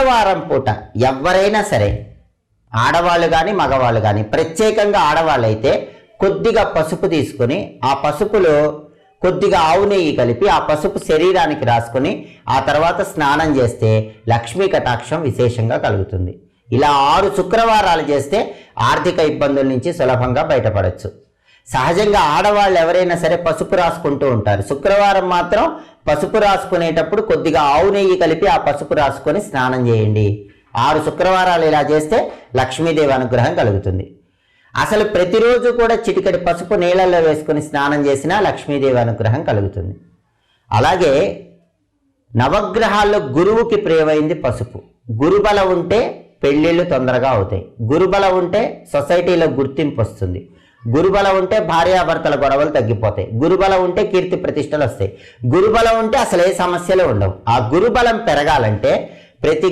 శుక్రవారం పూట ఎవరైనా సరే ఆడవాళ్ళు కానీ మగవాళ్ళు కానీ ప్రత్యేకంగా ఆడవాళ్ళు అయితే కొద్దిగా పసుపు తీసుకుని ఆ పసుపులో కొద్దిగా ఆవు నెయ్యి కలిపి ఆ పసుపు శరీరానికి రాసుకుని ఆ తర్వాత స్నానం చేస్తే లక్ష్మీ కటాక్షం విశేషంగా కలుగుతుంది. ఇలా ఆరు శుక్రవారాలు చేస్తే ఆర్థిక ఇబ్బందుల నుంచి సులభంగా బయటపడవచ్చు సహజంగా ఆడవాళ్ళు ఎవరైనా సరే పసుపు రాసుకుంటూ ఉంటారు. శుక్రవారం మాత్రం పసుపు రాసుకునేటప్పుడు కొద్దిగా ఆవు నెయ్యి కలిపి ఆ పసుపు రాసుకొని స్నానం చేయండి. ఆరు శుక్రవారాలు ఇలా చేస్తే లక్ష్మీదేవి అనుగ్రహం కలుగుతుంది. అసలు ప్రతిరోజు కూడా చిటికటి పసుపు నీళ్ళల్లో వేసుకొని స్నానం చేసినా లక్ష్మీదేవి అనుగ్రహం కలుగుతుంది. అలాగే నవగ్రహాల్లో గురువుకి ప్రియమైంది పసుపు. గురుబలం ఉంటే పెళ్ళిళ్ళు తొందరగా అవుతాయి. గురుబలం ఉంటే సొసైటీలో గుర్తింపు వస్తుంది. గురుబలం ఉంటే భార్యాభర్తల గొడవలు తగ్గిపోతాయి. గురుబలం ఉంటే కీర్తి ప్రతిష్టలు వస్తాయి. గురుబలం ఉంటే అసలు ఏ సమస్యలు ఉండవు. ఆ గురుబలం పెరగాలంటే ప్రతి